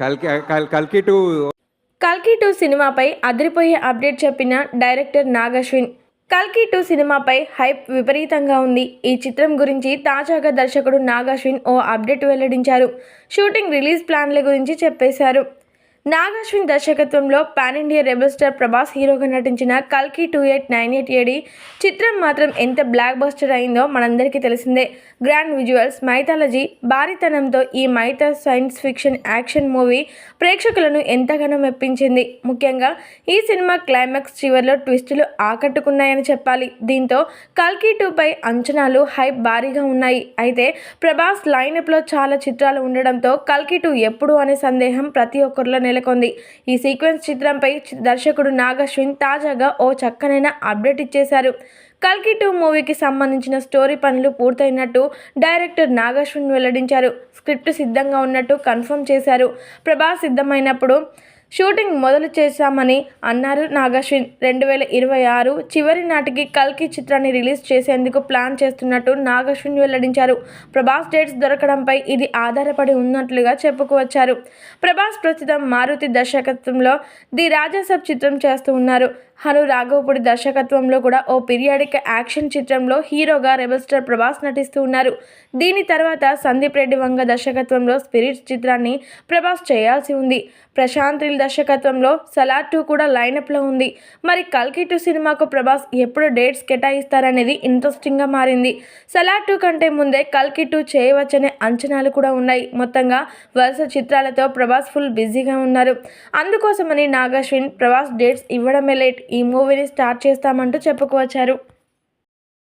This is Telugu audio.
కల్కి కల్కి టూ కల్కి టూ సినిమాపై అదిరిపోయే అప్డేట్ చెప్పిన డైరెక్టర్ నాగశ్విన్. కల్కి టూ సినిమాపై హైప్ విపరీతంగా ఉంది. ఈ చిత్రం గురించి తాజాగా దర్శకుడు నాగశ్విన్ ఓ అప్డేట్ వెల్లడించారు. షూటింగ్ రిలీజ్ ప్లాన్ల గురించి చెప్పేశారు. నాగాశ్విన్ దర్శకత్వంలో pan India rebel star Prabhas హీరోగా నటించిన కల్కి two eight nine eight AD చిత్రం మాత్రం ఎంత బ్లాక్ బస్టర్ అయిందో మనందరికీ తెలిసిందే. గ్రాండ్ విజువల్స్ మైథాలజీ భారీతనంతో ఈ mytho science fiction action movie ప్రేక్షకులను ఎంతగానో మెప్పించింది. ముఖ్యంగా ఈ సినిమా క్లైమాక్స్ చివరిలో ట్విస్టులు ఆకట్టుకున్నాయని చెప్పాలి. దీంతో కల్కి టూపై అంచనాలు హైప్ భారీగా ఉన్నాయి. అయితే ప్రభాస్ లైనప్లో చాలా చిత్రాలు ఉండడంతో కల్కి టూ ఎప్పుడు అనే సందేహం ప్రతి ఒక్కరిలో నెలకొంది. ఈ సీక్వెన్స్ చిత్రంపై దర్శకుడు నాగశ్విన్ తాజాగా ఓ చక్కనైన అప్డేట్ ఇచ్చేశారు. కల్కి టూ మూవీకి సంబంధించిన స్టోరీ పనులు పూర్తయినట్టు డైరెక్టర్ నాగశ్విన్ వెల్లడించారు. స్క్రిప్ట్ సిద్ధంగా ఉన్నట్టు కన్ఫర్మ్ చేశారు. ప్రభాస్ సిద్ధమైనప్పుడు షూటింగ్ మొదలు చేశామని అన్నారు నాగశ్విన్. రెండు వేల ఇరవై ఆరు చివరి నాటికి కల్కి చిత్రాన్ని రిలీజ్ చేసేందుకు ప్లాన్ చేస్తున్నట్టు నాగశ్విన్ వెల్లడించారు. ప్రభాస్ డేట్స్ దొరకడంపై ఇది ఆధారపడి ఉన్నట్లుగా చెప్పుకువచ్చారు. ప్రభాస్ ప్రస్తుతం మారుతి దర్శకత్వంలో ది రాజాసబ్ చిత్రం చేస్తూ ఉన్నారు. హను రాఘవపుడి దర్శకత్వంలో కూడా ఓ పీరియాడిక్ యాక్షన్ చిత్రంలో హీరోగా రెబల్ స్టార్ ప్రభాస్ నటిస్తూ ఉన్నారు. దీని తర్వాత సందీప్ రెడ్డి వంగ దర్శకత్వంలో స్పిరిట్స్ చిత్రాన్ని ప్రభాస్ చేయాల్సి ఉంది. ప్రశాంత్ రిల్ దర్శకత్వంలో సలార్ టూ కూడా లైనప్లో ఉంది. మరి కల్కి టూ సినిమాకు ప్రభాస్ ఎప్పుడు డేట్స్ కేటాయిస్తారనేది ఇంట్రెస్టింగ్గా మారింది. సలార్ టూ కంటే ముందే కల్కి టూ చేయవచ్చనే అంచనాలు కూడా ఉన్నాయి. మొత్తంగా వరుస చిత్రాలతో ప్రభాస్ ఫుల్ బిజీగా ఉన్నారు. అందుకోసమని నాగాశ్విన్ ప్రభాస్ డేట్స్ ఇవ్వడమే లేట్. ఈ మూవీని స్టార్ట్ చేస్తామంటూ చెప్పుకోవచ్చారు.